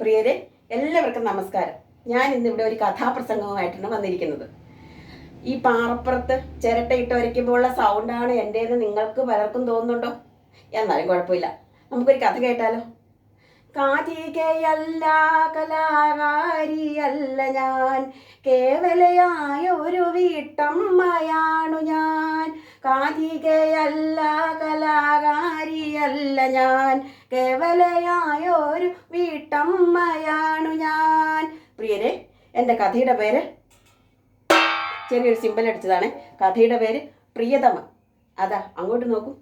പ്രിയരെ എല്ലാവർക്കും നമസ്കാരം. ഞാൻ ഇന്നിവിടെ ഒരു കഥാപ്രസംഗവുമായിട്ടാണ് വന്നിരിക്കുന്നത്. ഈ പാറപ്പുറത്ത് ചിരട്ടയിട്ട് വരയ്ക്കുമ്പോഴുള്ള സൗണ്ടാണ് എന്റേന്ന് നിങ്ങൾക്ക് പലർക്കും തോന്നുന്നുണ്ടോ? എന്നാലും കുഴപ്പമില്ല. നമുക്കൊരു കഥ കേട്ടാലോ? കാതികയല്ല കലാകാരിയല്ല ഞാൻ. കേവലയായ ഒരു വീട്ടമ്മയാണു ഞാൻ. കാതികയല്ല കലാകാരിയല്ല ഞാൻ. കേവലയായ ഒരു വീട്ടമ്മയാണു ഞാൻ. പ്രിയരെ എന്റെ കഥയുടെ പേര് ചെറിയൊരു സിമ്പിൾ അടിച്ചതാണ്. കഥയുടെ പേര് പ്രിയതമ. അതാ അങ്ങോട്ട് നോക്കൂ.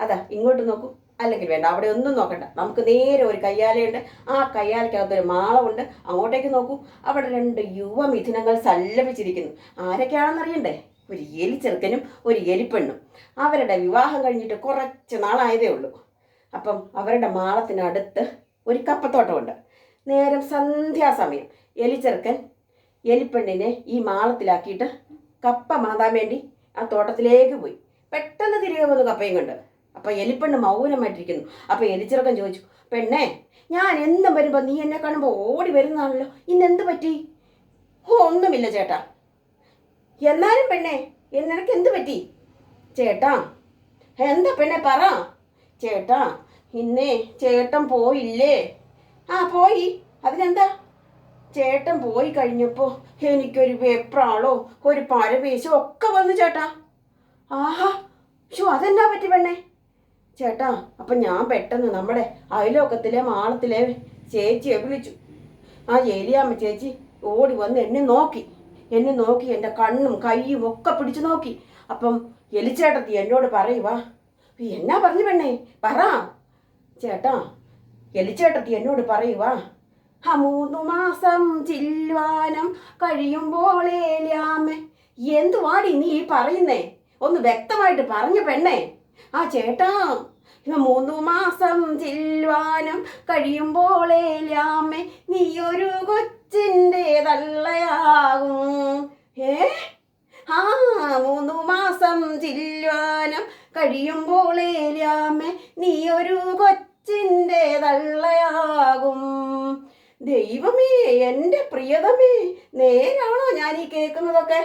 അതാ ഇങ്ങോട്ട് നോക്കൂ. അല്ലെങ്കിൽ വേണ്ട അവിടെ ഒന്നും നോക്കണ്ട. നമുക്ക് നേരെ ഒരു കയ്യാലയുണ്ട്. ആ കയ്യാലയ്ക്കകത്ത് ഒരു മാളമുണ്ട് അങ്ങോട്ടേക്ക് നോക്കൂ. അവിടെ രണ്ട് യുവ മിഥുനങ്ങൾ സല്ലപിച്ചിരിക്കുന്നു. ആരൊക്കെയാണെന്ന് അറിയണ്ടേ ഒരു എലി ചെറുക്കനും ഒരു എലിപ്പെണ്ണും. അവരുടെ വിവാഹം കഴിഞ്ഞിട്ട് കുറച്ച് നാളായതേ ഉള്ളൂ. അപ്പം അവരുടെ മാളത്തിനടുത്ത് ഒരു കപ്പത്തോട്ടമുണ്ട്. നേരം സന്ധ്യാസമയം. എലിച്ചെറുക്കൻ എലിപ്പെണ്ണിനെ ഈ മാളത്തിലാക്കിയിട്ട് കപ്പ മാതാൻ വേണ്ടി ആ തോട്ടത്തിലേക്ക് പോയി. പെട്ടെന്ന് തിരികെ വന്നു കപ്പയും കൊണ്ട്. അപ്പൊ എലിപ്പെണ്ണ് മൗനമായിട്ടിരിക്കുന്നു. അപ്പൊ എലിച്ചിറക്കം ചോദിച്ചു പെണ്ണേ ഞാൻ എന്നും വരുമ്പോൾ നീ എന്നെ കാണുമ്പോൾ ഓടി വരുന്നതാണല്ലോ. ഇന്ന് എന്ത് പറ്റി? ഓ ഒന്നുമില്ല ചേട്ടാ. എന്നാലും പെണ്ണേ നിനക്ക് എന്ത് പറ്റി? ചേട്ടാ എന്താ പെണ്ണെ പറ. ചേട്ടാ ഇന്നേ ചേട്ടൻ പോയില്ലേ. ആ പോയി. അതിനെന്താ? ചേട്ടൻ പോയി കഴിഞ്ഞപ്പോൾ എനിക്കൊരു വെപ്രാളോ ഒരു പരവേശോ ഒക്കെ വന്നു ചേട്ടാ. ആഹാ ഷോ അതെന്നാ പറ്റി പെണ്ണേ? ചേട്ടാ അപ്പം ഞാൻ പെട്ടെന്ന് നമ്മുടെ അയലോക്കത്തിലെ മാളത്തിലെ ചേച്ചിയെ വിളിച്ചു. ആ ഏലിയാമ്മ ചേച്ചി ഓടി വന്ന് എന്നെ നോക്കി. എന്നെ നോക്കി എന്റെ കണ്ണും കൈയും ഒക്കെ പിടിച്ചു നോക്കി. അപ്പം എലിച്ചേട്ടത്തി എന്നോട് പറയുവാ എന്നാ പറഞ്ഞു പെണ്ണേ പറ. ചേട്ടാ എലിച്ചേട്ടത്തി എന്നോട് പറയുവാ ആ മൂന്നു മാസം ചില്വാനം കഴിയുമ്പോളേലാമേ എന്തുവാടി നീ പറയുന്നേ? ഒന്ന് വ്യക്തമായിട്ട് പറഞ്ഞു പെണ്ണേ. ആ ചേട്ടാ ഇവ മൂന്നു മാസം ചില്വാനം കഴിയുമ്പോളേലാമേ നീ ഒരു കൊച്ചിന്റെ തള്ളയാകും ഏ? ആ മൂന്നു മാസം ചില്വാനം കഴിയുമ്പോളേലാമേ നീ ഒരു കൊച്ചിന്റെ തള്ളയാകും ദൈവമേ എന്റെ പ്രിയതമേ നേരാണോ ഞാൻ ഈ കേൾക്കുന്നതൊക്കെ?